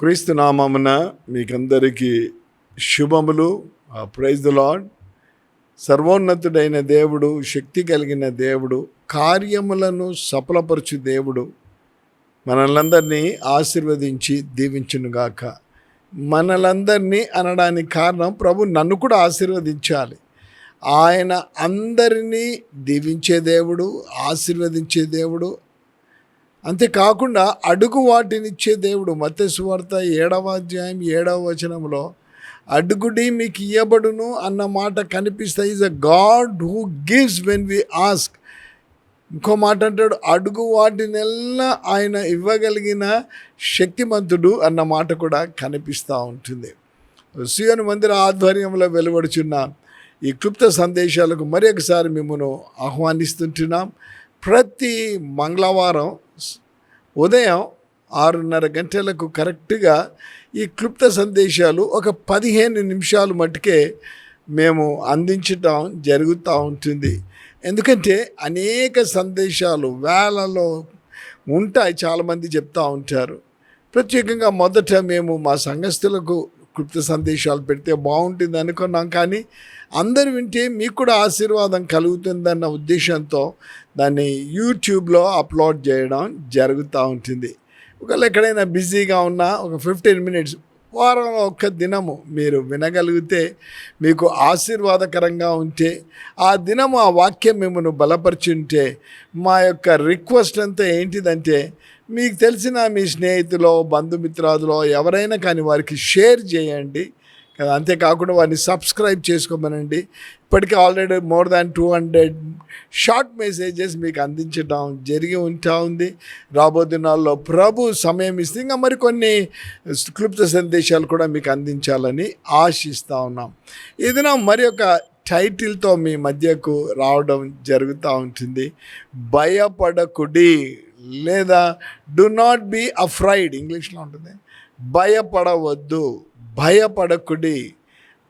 క్రీస్తు నామమున మీకందరికీ శుభములు. ప్రైజ్ ద లాడ్ సర్వోన్నతుడైన దేవుడు శక్తి కలిగిన దేవుడు కార్యములను సఫలపరచు దేవుడు. మనలందరినీ ఆశీర్వదించి దీవించునుగాక. మనలందరినీ అనడానికి కారణం ప్రభు నన్ను కూడా ఆశీర్వదించాలి. ఆయన అందరినీ దీవించే దేవుడు ఆశీర్వదించే దేవుడు అంతేకాకుండా అడుగు వాటినిచ్చే దేవుడు మత్స్యవార్త ఏడవ అధ్యాయం ఏడవ వచనంలో అడుగుడి మీకు ఇయ్యబడును అన్న మాట కనిపిస్తే is a god who gives when we ask ఇంకో మాట అంటాడు అడుగు వాటినెల్లా ఆయన ఇవ్వగలిగిన శక్తిమంతుడు అన్న మాట కూడా కనిపిస్తూ ఉంటుంది. సియోని మందిర ఆధ్వర్యంలో వెలువడుచున్న ఈ క్లుప్త సందేశాలకు మరి ఒకసారి మిమ్మల్ని ఆహ్వానిస్తుంటున్నాం. ప్రతి మంగళవారం ఉదయం ఆరున్నర గంటలకు కరెక్ట్గా ఈ క్లుప్త సందేశాలు ఒక పదిహేను నిమిషాలు మట్టుకే మేము అందించటం జరుగుతూ ఉంటుంది. ఎందుకంటే అనేక సందేశాలు వేలలో ఉంటాయి చాలామంది చెప్తూ ఉంటారు. ప్రత్యేకంగా మొదట మేము మా సంఘస్థులకు క్లుప్త సందేశాలు పెడితే బాగుంటుంది అనుకున్నాం కానీ అందరు వింటే మీకు కూడా ఆశీర్వాదం కలుగుతుందన్న ఉద్దేశంతో దాన్ని యూట్యూబ్లో అప్లోడ్ చేయడం జరుగుతూ ఉంటుంది. ఒకవేళ ఎక్కడైనా బిజీగా ఉన్నా ఒక ఫిఫ్టీన్ మినిట్స్ వారంలో ఒక్క దినము మీరు వినగలిగితే మీకు ఆశీర్వాదకరంగా ఉంటే ఆ దినము ఆ వాక్యం మిమ్మల్ని బలపరిచుంటే మా యొక్క రిక్వెస్ట్ అంతా ఏంటిదంటే మీకు తెలిసిన మీ స్నేహితులో బంధుమిత్రాదులో ఎవరైనా కానీ వారికి షేర్ చేయండి. అంతేకాకుండా వారిని సబ్స్క్రైబ్ చేసుకోమనండి. ఇప్పటికే already more than two hundred short messages మీకు అందించడం జరిగి ఉంటా ఉంది. రాబో దినాల్లో ప్రభు సమయం ఇస్తే ఇంకా మరికొన్ని క్లుప్త సందేశాలు కూడా మీకు అందించాలని ఆశిస్తూ ఉన్నాం. ఏదైనా మరి ఒక టైటిల్తో మీ మధ్యకు రావడం జరుగుతూ ఉంటుంది. భయపడకుడి. లేదా డు నాట్ బీ అఫ్రైడ్ ఇంగ్లీష్లో ఉంటుంది. భయపడవద్దు. భయపడకుడి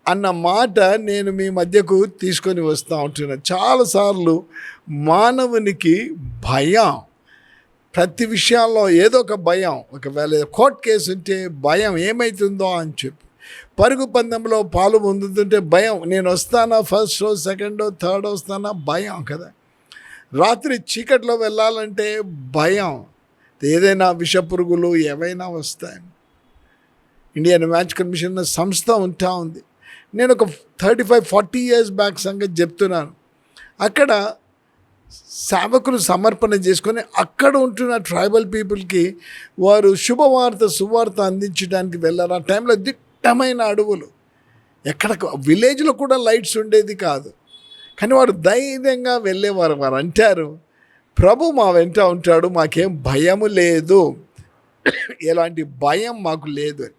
అన్న మాట నేను మీ మధ్యకు తీసుకొని వస్తూ ఉంటున్నాను చాలాసార్లు మానవునికి భయం. ప్రతి విషయాల్లో ఏదో ఒక భయం. ఒకవేళ కోర్ట్ కేసు ఉంటే భయం ఏమవుతుందో అని చెప్పి. పరుగు పందెంలో పాలు పొందుతుంటే భయం. నేను వస్తానా ఫస్ట్ రోజు సెకండ్ థర్డ్ వస్తానా? భయం కదా. రాత్రి చీకట్లో వెళ్ళాలంటే భయం. ఏదైనా విషపురుగులు ఏవైనా వస్తాయి. ఇండియన్ మ్యాచ్ కమిషన్ సంస్థ ఉంటా ఉంది. నేను ఒక thirty five forty years back సంగతి చెప్తున్నాను. అక్కడ సేవకులు సమర్పణ చేసుకొని అక్కడ ఉంటున్న ట్రైబల్ పీపుల్కి వారు శుభవార్త సువార్త అందించడానికి వెళ్ళారు. ఆ టైంలో దిట్టమైన అడవులు. ఎక్కడ విలేజ్లో కూడా లైట్స్ ఉండేది కాదు. కానీ వారు ధైర్యంగా వెళ్ళేవారు వారు అంటారు ప్రభు మా వెంట ఉంటాడు మాకేం భయము లేదు. ఎలాంటి భయం మాకు లేదు. అని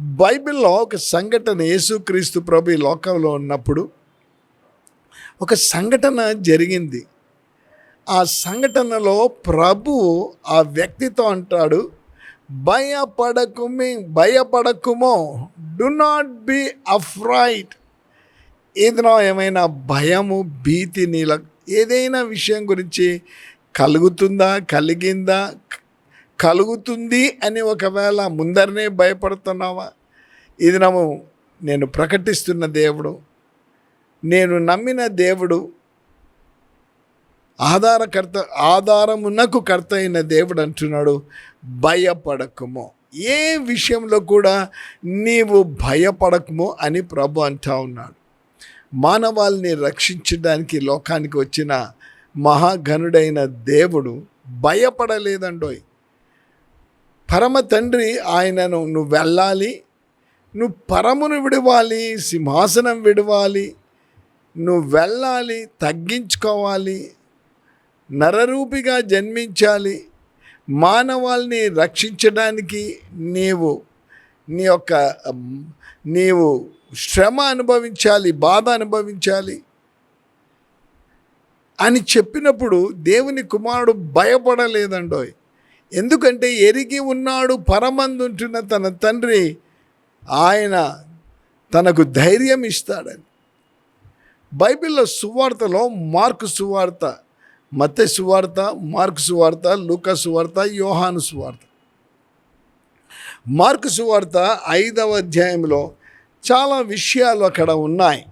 బైబిల్లో ఒక సంఘటన యేసుక్రీస్తు ప్రభు ఈ లోకంలో ఉన్నప్పుడు ఒక సంఘటన జరిగింది. ఆ సంఘటనలో ప్రభు ఆ వ్యక్తితో అంటాడు భయపడకుమి భయపడకుమో డు నాట్ బి అఫ్రైట్ ఏదైనా ఏమైనా భయము భీతి నీల ఏదైనా విషయం గురించి కలుగుతుందా కలిగిందా కలుగుతుంది అని ఒకవేళ ముందరనే భయపడుతున్నావా? ఇది నము నేను ప్రకటిస్తున్న దేవుడు. నేను నమ్మిన దేవుడు ఆధారకర్త ఆధారమునకు కర్త అయిన దేవుడు అంటున్నాడు భయపడకము. ఏ విషయంలో కూడా నీవు భయపడకము అని ప్రభు అంటా ఉన్నాడు. మానవాల్ని రక్షించడానికి లోకానికి వచ్చిన మహాఘనుడైన దేవుడు భయపడలేదండోయ్. పరమ తండ్రి ఆయనను నువ్వు వెళ్ళాలి నువ్వు పరమును విడవాలి సింహాసనం విడవాలి నువ్వు వెళ్ళాలి తగ్గించుకోవాలి నరరూపిగా జన్మించాలి మానవాల్ని రక్షించడానికి నీవు నీ యొక్క నీవు శ్రమ అనుభవించాలి బాధ అనుభవించాలి అని చెప్పినప్పుడు దేవుని కుమారుడు భయపడలేదండోయ్. ఎందుకంటే ఎరిగి ఉన్నాడు పరమందుంటున్న తన తండ్రి ఆయన తనకు ధైర్యం ఇస్తాడని. బైబిల్లో సువార్తలో మార్కు సువార్త మత్తె సువార్త మార్కు సువార్త లూకా సువార్త యోహాను సువార్త. మార్కు సువార్త ఐదవ అధ్యాయంలో చాలా విషయాలు అక్కడ ఉన్నాయి.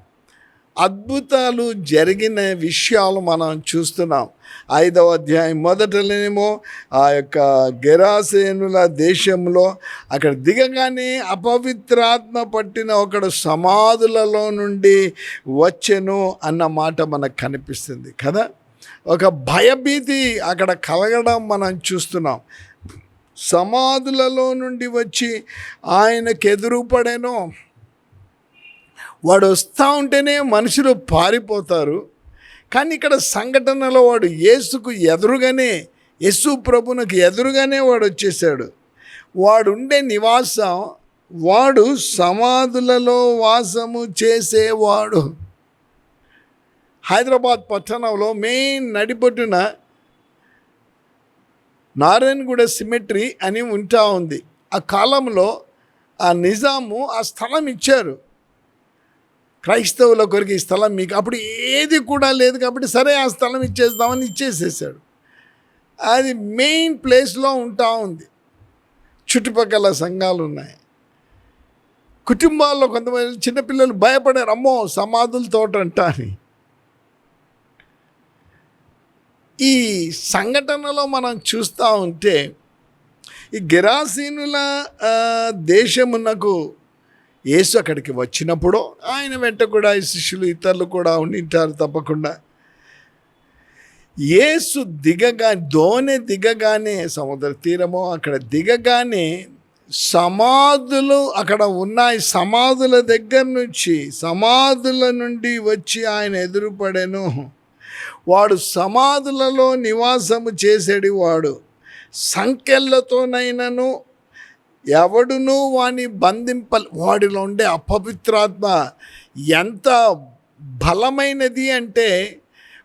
అద్భుతాలు జరిగిన విషయాలు మనం చూస్తున్నాం. ఐదవ అధ్యాయం మొదటనేమో ఆ యొక్క గెరాసేనుల దేశంలో అక్కడ దిగగానే అపవిత్రాత్మ పట్టిన ఒకడు సమాధులలో నుండి వచ్చెను అన్న మాట మనకు కనిపిస్తుంది కదా? ఒక భయభీతి అక్కడ కలగడం మనం చూస్తున్నాం. సమాధులలో నుండి వచ్చి ఆయనకు ఎదురుపడేనో. వాడు వస్తూ ఉంటేనే మనుషులు పారిపోతారు. కానీ ఇక్కడ సంఘటనలో వాడు యేసుకు ఎదురుగానే యేసు ప్రభునకు ఎదురుగానే వాడు వచ్చేసాడు వాడు ఉండే నివాసం వాడు సమాధులలో వాసము చేసేవాడు. హైదరాబాద్ పట్టణంలో మెయిన్ నడిపొట్టున నారాయణగూడ సిమెట్రీ అని ఉంటా ఉంది. ఆ కాలంలో ఆ నిజాము ఆ స్థలం ఇచ్చారు. క్రైస్తవుల కొరకు ఈ స్థలం మీకు అప్పుడు ఏది కూడా లేదు కాబట్టి సరే ఆ స్థలం ఇచ్చేద్దామని ఇచ్చేసేసాడు. అది మెయిన్ ప్లేస్లో ఉంటా ఉంది. చుట్టుపక్కల సంఘాలు ఉన్నాయి. కుటుంబాల్లో కొంతమంది చిన్నపిల్లలు భయపడారు అమ్మో సమాధుల తోట అంట అని. ఈ సంఘటనలో మనం చూస్తూ ఉంటే ఈ గిరాసీనుల దేశమునకు యేసు అక్కడికి వచ్చినప్పుడు ఆయన వెంట కూడా ఈ శిష్యులు ఇతరులు కూడా ఉండింటారు తప్పకుండా. యేసు దిగగా దోణి దిగగానే సముద్ర తీరము అక్కడ దిగగానే సమాధులు అక్కడ ఉన్నాయి. సమాధుల దగ్గర నుంచి సమాధుల నుండి వచ్చి ఆయన ఎదురుపడెను. వాడు సమాధులలో నివాసము చేసేడు వాడు సంఖ్యలతోనైనను ఎవడునూ వాని బంధింప వాడిలో ఉండే అపవిత్రాత్మ ఎంత బలమైనది అంటే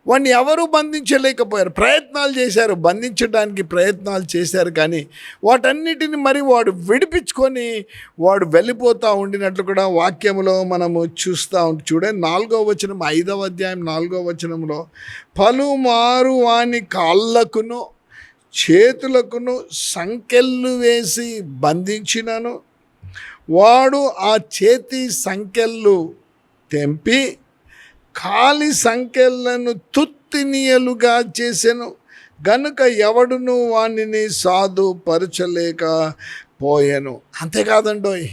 వాడిని ఎవరు బంధించలేకపోయారు. ప్రయత్నాలు చేశారు బంధించడానికి ప్రయత్నాలు చేశారు కానీ వాటన్నిటిని మరి వాడు విడిపించుకొని వాడు వెళ్ళిపోతూ ఉండినట్లు కూడా వాక్యంలో మనము చూస్తూ ఉంటే చూడండి నాలుగో వచనం ఐదవ అధ్యాయం నాలుగో వచనంలో పలుమారు వాని కాళ్ళకును చేతులకును సంకెళ్ళు వేసి బంధించినను. వాడు ఆ చేతి సంకెళ్ళు తెంపి కాలి సంకెళ్ళను తుత్తినీయలుగా చేసెను. గనుక ఎవడును వానిని సాధుపరచలేక పోయాను. అంతేకాదండోయ్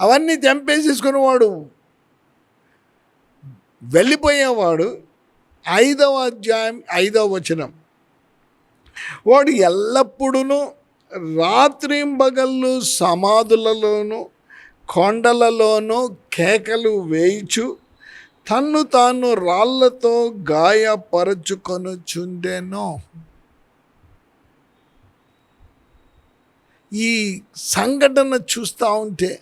అవన్నీ తెంపేసేసుకుని వాడు వెళ్ళిపోయేవాడు. ఐదవ అధ్యాయం ఐదవ వచనం. వాడు ఎల్లప్పుడూ రాత్రింబగళ్ళు సమాధులలోనూ కొండలలోనూ కేకలు వేయిచు తన్ను తాను రాళ్ళతో గాయపరచుకొనుచుండెను. ఈ సంఘటన చూస్తూ ఉంటే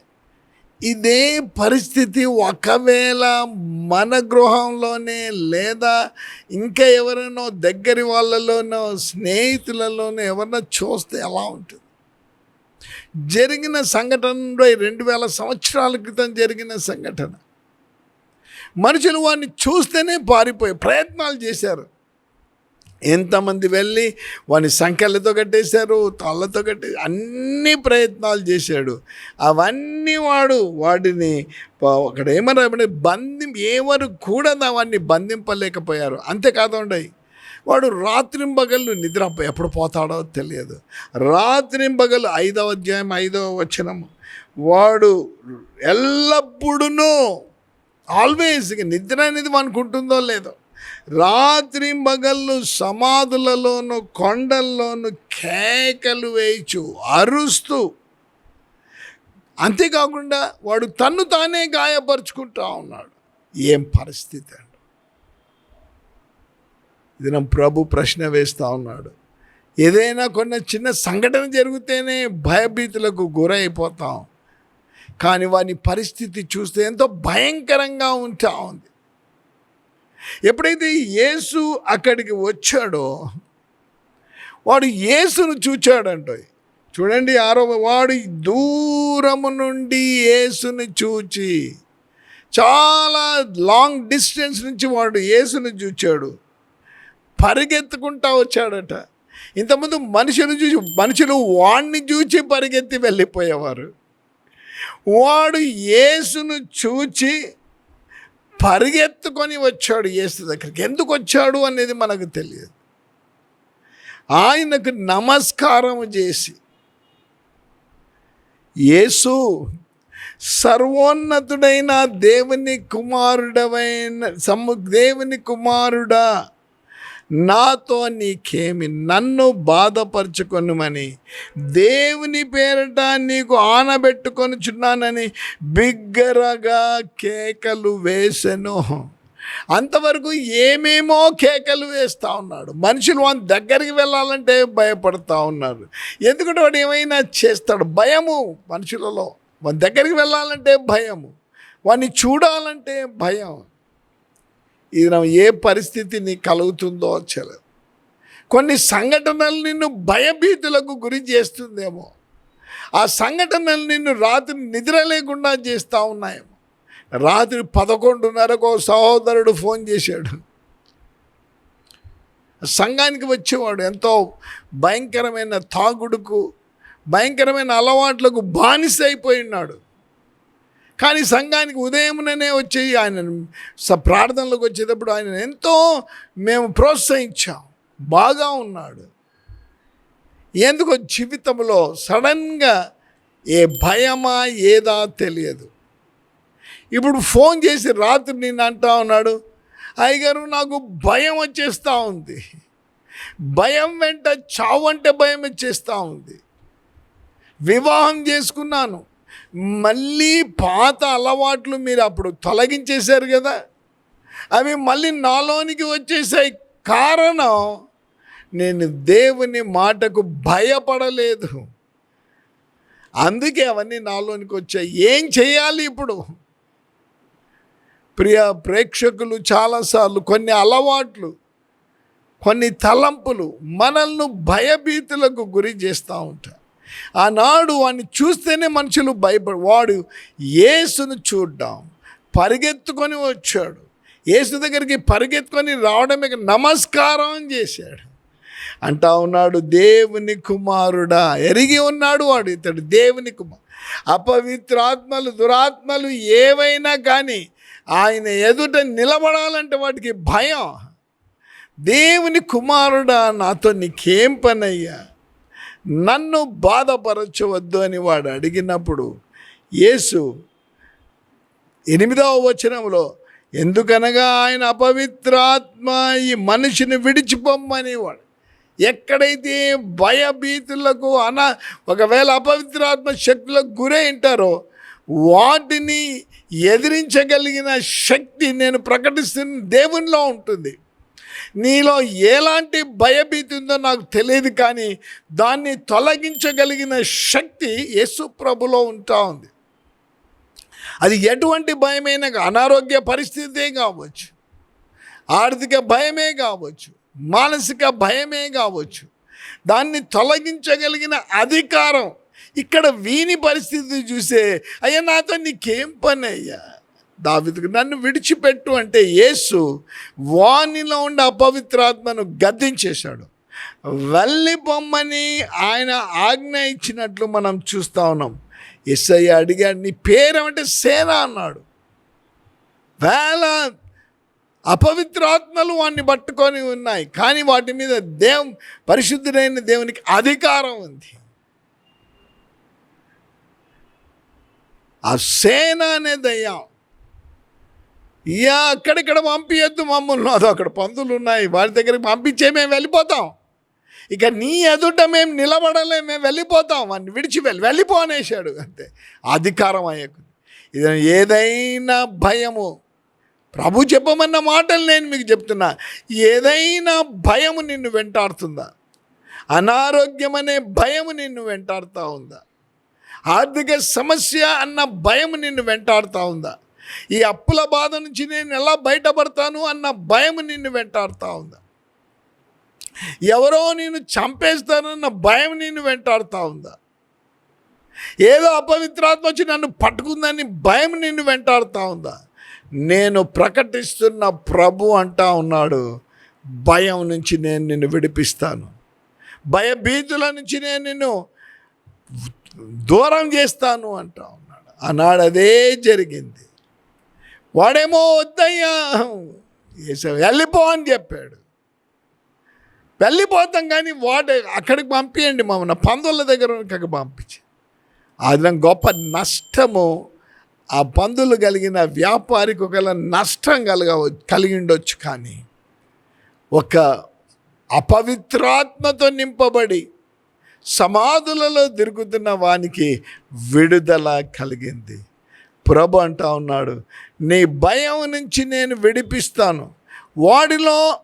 ఇదే పరిస్థితి ఒకవేళ మన గృహంలోనే లేదా ఇంకా ఎవరైనా దగ్గరి వాళ్ళలోనో స్నేహితులలోనో ఎవరన్నా చూస్తే ఎలా ఉంటుంది? జరిగిన సంఘటనలో రెండు వేల సంవత్సరాల క్రితం జరిగిన సంఘటన. మనుషులు వాడిని చూస్తేనే పారిపోయి ప్రయత్నాలు చేశారు. ఎంతమంది వెళ్ళి వాని సంఖ్యలతో కట్టేశారు తాళ్ళతో కట్టే అన్ని ప్రయత్నాలు చేశాడు. అవన్నీ వాడు వాడిని అక్కడ ఏమన్నా బంధి ఎవరు కూడా వాడిని బంధింపలేకపోయారు. అంతేకాదండి వాడు రాత్రింబగళ్ళు నిద్ర ఎప్పుడు పోతాడో తెలియదు. రాత్రింబగలు ఐదవ అధ్యాయం ఐదవ వచనము వాడు ఎల్లప్పుడూ ఆల్వేస్ ఇక నిద్ర అనేది మనకు ఉంటుందో లేదో రాత్రి మగళ్ళు సమాధులలోను కొండల్లోను కేకలు వేయచు అరుస్తూ. అంతేకాకుండా వాడు తన్ను తానే గాయపరుచుకుంటా ఉన్నాడు. ఏం పరిస్థితి అండి? ఇది నా ప్రభు ప్రశ్న వేస్తూ ఉన్నాడు. ఏదైనా కొన్ని చిన్న సంఘటన జరిగితేనే భయభీతులకు గురైపోతాం. కానీ వాని పరిస్థితి చూస్తే ఎంతో భయంకరంగా ఉంటా ఉంది. ఎప్పుడైతే యేసు అక్కడికి వచ్చాడో వాడు యేసును చూచాడంట. చూడండి ఆరో వాడు దూరము నుండి యేసుని చూచి చాలా లాంగ్ డిస్టెన్స్ నుంచి వాడు యేసుని చూచాడు. పరిగెత్తుకుంటా వచ్చాడట. ఇంతకుముందు మనుషులు చూసి మనుషులు వాడిని చూచి పరిగెత్తి వెళ్ళిపోయేవారు. వాడు యేసును చూచి పరిగెత్తుకొని వచ్చాడు యేసు దగ్గరికి. ఎందుకు వచ్చాడు అనేది మనకు తెలియదు. ఆయనకు నమస్కారం చేసి యేసు సర్వోన్నతుడైన దేవుని కుమారుడవైన సమ్ము దేవుని కుమారుడా నాతో నీకేమి నన్ను బాధపరచుకొనుమని దేవుని పేరట నీకు ఆనబెట్టుకొని చున్నానని బిగ్గరగా కేకలు వేసెను. అంతవరకు ఏమేమో కేకలు వేస్తూ ఉన్నాడు. మనుషులు వాని దగ్గరికి వెళ్ళాలంటే భయపడతా ఉన్నారు. ఎందుకంటే వాడు ఏమైనా చేస్తాడు? భయము మనుషులలో. వాని దగ్గరికి వెళ్ళాలంటే భయము. వాడిని చూడాలంటే భయం. ఇది నా ఏ పరిస్థితి నీకు కలుగుతుందో తెలియదు కొన్ని సంఘటనలు నిన్ను భయభీతులకు గురి చేస్తుందేమో. ఆ సంఘటనలు నిన్ను రాత్రి నిద్ర లేకుండా చేస్తూ ఉన్నాయేమో. రాత్రి పదకొండున్నరకు సహోదరుడు ఫోన్ చేశాడు. సంఘానికి వచ్చేవాడు ఎంతో భయంకరమైన తాగుడుకు భయంకరమైన అలవాట్లకు బానిస అయిపోయి ఉన్నాడు. కానీ సంఘానికి ఉదయముననే వచ్చి ఆయన స ప్రార్థనలకు వచ్చేటప్పుడు ఆయన ఎంతో మేము ప్రోత్సహించాం. బాగా ఉన్నాడు. ఎందుకో జీవితంలో సడన్గా ఏ భయమా ఏదా తెలియదు. ఇప్పుడు ఫోన్ చేసి రాత్రి నేను అంటా ఉన్నాడు. అయ్యగారు నాకు భయం వచ్చేస్తూ ఉంది. భయం వెంట చావు అంటే భయం వచ్చేస్తూ ఉంది. వివాహం చేసుకున్నాను. మళ్ళీ పాత అలవాట్లు మీరు అప్పుడు తొలగించేశారు కదా. అవి మళ్ళీ నాలోనికి వచ్చేసాయి. కారణం నేను దేవుని మాటకు భయపడలేదు. అందుకే అవన్నీ నాలోనికి వచ్చాయి. ఏం చేయాలి ఇప్పుడు? ప్రియ ప్రేక్షకులు చాలాసార్లు కొన్ని అలవాట్లు కొన్ని తలంపులు మనల్ని భయభీతులకు గురి చేస్తూ ఉంటారు. ఆనాడు వాడిని చూస్తేనే మనుషులు భయపడు వాడు యేసును చూడ్డాం. పరిగెత్తుకొని వచ్చాడు. యేసు దగ్గరికి పరిగెత్తుకొని రావడమే నమస్కారం చేశాడు. అంటా ఉన్నాడు దేవుని కుమారుడా. ఎరిగి ఉన్నాడు వాడు ఇతడు దేవుని కుమారు అపవిత్రాత్మలు దురాత్మలు ఏవైనా కానీ ఆయన ఎదుట నిలబడాలంటే వాటికి భయం. దేవుని కుమారుడా నాతో నీకేం పనయ్యా? నన్ను బాధపరచవద్దు అని వాడు అడిగినప్పుడు యేసు ఎనిమిదవ వచనంలో ఎందుకనగా ఆయన అపవిత్రాత్మ ఈ మనిషిని విడిచిపోమ్మని వాడు ఎక్కడైతే భయభీతులకు అన ఒకవేళ అపవిత్రాత్మ శక్తులకు గురై ఉంటారో వాటిని ఎదిరించగలిగిన శక్తి నేను ప్రకటిస్తున్న దేవునిలో ఉంటుంది. నీలో ఎలాంటి భయభీతి ఉందో నాకు తెలియదు కానీ దాన్ని తొలగించగలిగిన శక్తి యేసు ప్రభులో ఉంటా ఉంది. అది ఎటువంటి భయమైనా అనారోగ్య పరిస్థితే కావచ్చు ఆర్థిక భయమే కావచ్చు మానసిక భయమే కావచ్చు. దాన్ని తొలగించగలిగిన అధికారం ఇక్కడ వీని పరిస్థితి చూసే అయ్యా నాతో నీకేం పని అయ్యా దావిదికి నన్ను విడిచిపెట్టు అంటే యేసు వానిలో ఉండే అపవిత్రాత్మను గద్దించేశాడు. వెళ్ళిపోమ్మని ఆయన ఆజ్ఞ ఇచ్చినట్లు మనం చూస్తూ ఉన్నాం. ఎస్ఐ అడిగాడు నీ పేరేమంటే సేన అన్నాడు. వేల అపవిత్రాత్మలు వాడిని పట్టుకొని ఉన్నాయి కానీ వాటి మీద దేవ్ పరిశుద్ధుడైన దేవునికి అధికారం ఉంది. ఆ సేన అనే దయ్యం ఇయా అక్కడిక్కడ పంపించద్దు మమ్మల్ని. అదో అక్కడ పందులు ఉన్నాయి. వారి దగ్గరికి పంపించే మేము వెళ్ళిపోతాం. ఇక నీ ఎదుట మేము నిలబడలే మేము వెళ్ళిపోతాం. వాడిని విడిచి వెళ్ళి వెళ్ళిపో అనేసాడు అంతే. అధికారం అయ్యకు. ఇది ఏదైనా భయము. ప్రభు చెప్పమన్న మాటలు నేను మీకు చెప్తున్నా. ఏదైనా భయము నిన్ను వెంటాడుతుందా? అనారోగ్యం అనే భయము నిన్ను వెంటాడుతూ ఉందా? ఆర్థిక సమస్య అన్న భయం నిన్ను వెంటాడుతూ ఉందా? ఈ అప్పుల బాధ నుంచి నేను ఎలా బయటపడతాను అన్న భయం నిన్ను వెంటాడుతూ ఉందా. ఎవరో నేను చంపేస్తానన్న భయం నిన్ను వెంటాడుతూ ఉందా. ఏదో అపవిత్రాత్మ వచ్చి నన్ను పట్టుకుందని భయం నిన్ను వెంటాడుతూ ఉందా. నేను ప్రకటిస్తున్న ప్రభు అంటా ఉన్నాడు భయం నుంచి నేను నిన్ను విడిపిస్తాను. భయభీతుల నుంచి నేను నిన్ను దూరం చేస్తాను అంటా ఉన్నాడు. ఆనాడు అదే జరిగింది. వాడేమో వద్దయ్యా. వెళ్ళిపో అని చెప్పాడు. వెళ్ళిపోతాం కానీ వాడు అక్కడికి పంపించండి మమ్మల్ని. పందుల దగ్గర అక్కడికి పంపించి. అది గొప్ప నష్టము ఆ పందులు కలిగిన వ్యాపారికి ఒకవేళ నష్టం కలగ కలిగి ఉండొచ్చు కానీ ఒక అపవిత్రాత్మతో నింపబడి సమాధులలో తిరుగుతున్న వానికి విడుదల కలిగింది. ప్రభు అంటా ఉన్నాడు నీ భయం నుంచి నేను విడిపిస్తాను. వాడిలో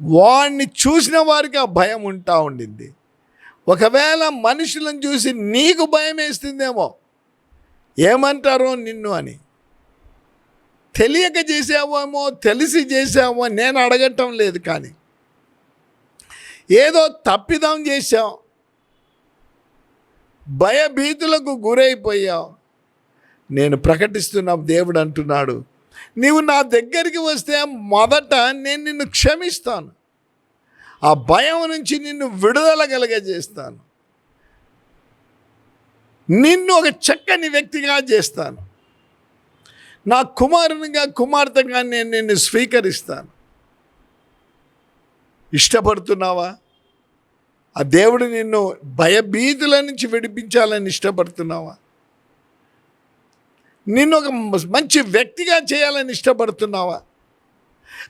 వాడిని చూసిన వారికి ఆ భయం ఉంటా ఉండింది. ఒకవేళ మనుషులను చూసి నీకు భయం వేస్తుందేమో ఏమంటారో నిన్ను అని. తెలియక చేసావేమో తెలిసి చేసావో నేను అడగటం లేదు కానీ ఏదో తప్పిదం చేశాం భయభీతులకు గురైపోయావు నేను ప్రకటిస్తున్న దేవుడు అంటున్నాడు నీవు నా దగ్గరికి వస్తే మొదట నేను నిన్ను క్షమిస్తాను. ఆ భయం నుంచి నిన్ను విడుదల కలగజేస్తాను. నిన్ను ఒక చక్కని వ్యక్తిగా చేస్తాను. నా కుమారునిగా కుమార్తెగా నేను నిన్ను స్వీకరిస్తాను. ఇష్టపడుతున్నావా? ఆ దేవుడు నిన్ను భయభీతుల నుంచి విడిపించాలని ఇష్టపడుతున్నావా? నిన్ను ఒక మంచి వ్యక్తిగా చేయాలని ఇష్టపడుతున్నావా?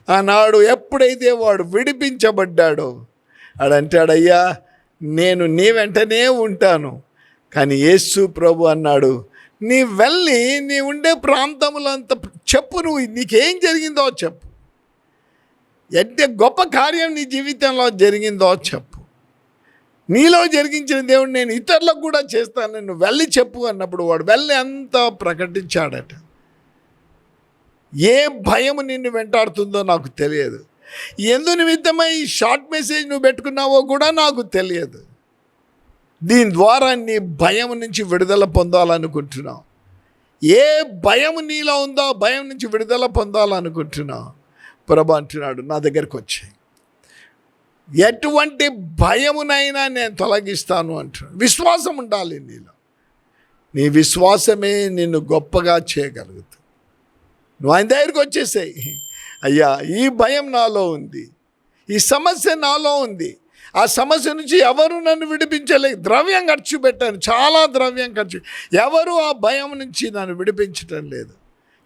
ఆనాడు ఎప్పుడైతే వాడు విడిపించబడ్డాడో ఆడంటాడయ్యా నేను నీ వెంటనే ఉంటాను. కానీ యేసు ప్రభు అన్నాడు నీ వెళ్ళి నీ ఉండే ప్రాంతంలో అంత చెప్పు నువ్వు నీకేం జరిగిందో చెప్పు. ఎంత గొప్ప కార్యం నీ జీవితంలో జరిగిందో చెప్పు. నీలో జరిగించిన దేవుడు నేను ఇతరులకు కూడా చేస్తాను నువ్వు వెళ్ళి చెప్పు అన్నప్పుడు వాడు వెళ్ళి అంతా ప్రకటించాడట. ఏ భయం నిన్ను వెంటాడుతుందో నాకు తెలియదు. ఎందు నిమిత్తమై ఈ షార్ట్ మెసేజ్ నువ్వు పెట్టుకున్నావో కూడా నాకు తెలియదు. దీని ద్వారా నీ భయం నుంచి విడుదల పొందాలనుకుంటున్నావు. ఏ భయం నీలో ఉందో భయం నుంచి విడుదల పొందాలనుకుంటున్నావు. ప్రభా అంటున్నాడు నా దగ్గరకు వచ్చాయి. ఎటువంటి భయమునైనా నేను తొలగిస్తాను అంటున్నాను విశ్వాసం ఉండాలి నీలో. నీ విశ్వాసమే నిన్ను గొప్పగా చేయగలుగుతుంది. నువ్వు ఆయన దగ్గరికి వచ్చేసాయి. అయ్యా ఈ భయం నాలో ఉంది. ఈ సమస్య నాలో ఉంది. ఆ సమస్య నుంచి ఎవరు నన్ను విడిపించలేదు ద్రవ్యం ఖర్చు పెట్టాను. చాలా ద్రవ్యం ఖర్చు. ఎవరు ఆ భయం నుంచి నన్ను విడిపించటం లేదు.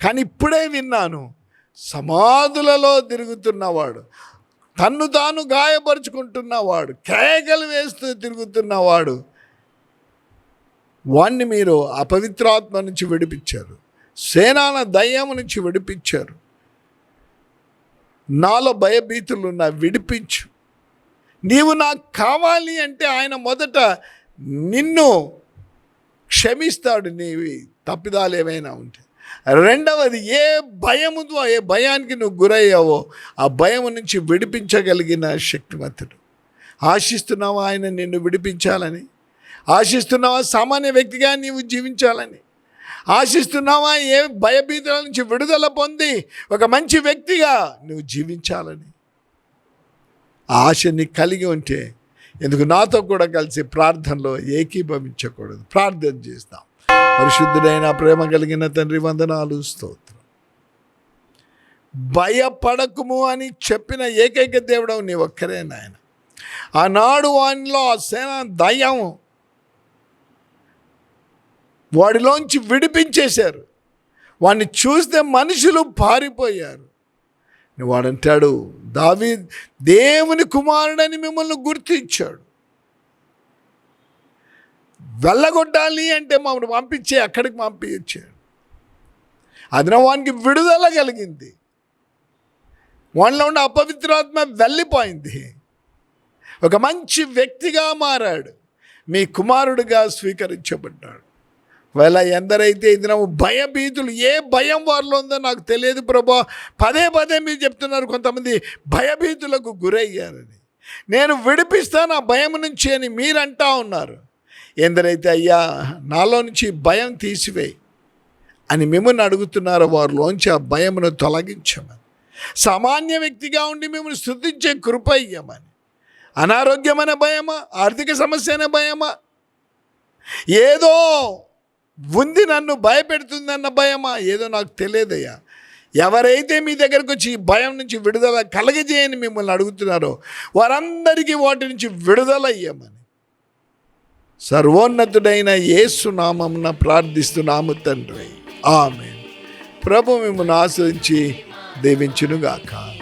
కానీ ఇప్పుడే విన్నాను. సమాధులలో తిరుగుతున్నవాడు. తన్ను తాను గాయపరుచుకుంటున్నవాడు కేకలు వేస్తూ తిరుగుతున్నవాడు వాణ్ణి మీరు అపవిత్రాత్మ నుంచి విడిపించారు సేనాల దయ్యం నుంచి విడిపించారు. నాలో భయభీతులు నా విడిపించు. నీవు నాకు కావాలి అంటే ఆయన మొదట నిన్ను క్షమిస్తాడు నీవి తప్పిదాలు ఏమైనా ఉంటే. రెండవది ఏ భయము ఏ భయానికి నువ్వు గురయ్యావో ఆ భయం నుంచి విడిపించగలిగిన శక్తివంతుడు. ఆశిస్తున్నావా ఆయన నిన్ను విడిపించాలని? ఆశిస్తున్నావా సామాన్య వ్యక్తిగా నీవు జీవించాలని? ఆశిస్తున్నావా ఏ భయభీతుల నుంచి విడుదల పొంది ఒక మంచి వ్యక్తిగా నువ్వు జీవించాలని? ఆశని కలిగి ఉంటే ఎందుకు నాతో కూడా కలిసి ప్రార్థనలో ఏకీభవించకూడదు. ప్రార్థన చేస్తాం. పరిశుద్ధుడైన ప్రేమ కలిగిన తండ్రి వందనాలు స్తోత్రం. భయపడకుము అని చెప్పిన ఏకైక దేవుడవు నీ ఒక్కరే నాయన. ఆనాడు వానిలో ఆ సేన దయ్యం వాడిలోంచి విడిపించేశారు. వాడిని చూస్తే మనుషులు పారిపోయారు. వాడంటాడు దావి దేవుని కుమారుడని మిమ్మల్ని గుర్తించాడు. వెళ్ళగొట్టాలి అంటే మమ్మల్ని పంపించే అక్కడికి పంపించాడు అది వానికి విడుదల కలిగింది. వానిలో ఉన్న అపవిత్రాత్మ వెళ్ళిపోయింది. ఒక మంచి వ్యక్తిగా మారాడు. మీ కుమారుడిగా స్వీకరించబడ్డాడు. వేళ ఎందరైతే ఇది భయభీతులు ఏ భయం వారిలో ఉందో నాకు తెలియదు ప్రభా. పదే పదే మీరు చెప్తున్నారు కొంతమంది భయభీతులకు గురయ్యారని. నేను విడిపిస్తాను ఆ భయం నుంచి అని మీరంటా ఉన్నారు. ఎందరైతే అయ్యా నాలో నుంచి భయం తీసివేయి అని మిమ్మల్ని అడుగుతున్నారో వారిలోంచి ఆ భయమును తొలగించమని. సామాన్య వ్యక్తిగా ఉండి మిమ్మల్ని స్థుతించే కృప ఇయ్యమని. అనారోగ్యమైన భయమా? ఆర్థిక సమస్య అనే భయమా? ఏదో ఉంది నన్ను భయపెడుతుందన్న భయమా? ఏదో నాకు తెలియదయ్యా. ఎవరైతే మీ దగ్గరకు వచ్చి ఈ భయం నుంచి విడుదల కలగజేయని మిమ్మల్ని అడుగుతున్నారో వారందరికీ వాటి నుంచి విడుదల అయ్యామని సర్వోన్నతుడైన యేసు నామమున ప్రార్థిస్తున్నాము తండ్రి. ఆమె ప్రభు మిమ్మల్ని ఆశ్రయించి దీవించునుగాక.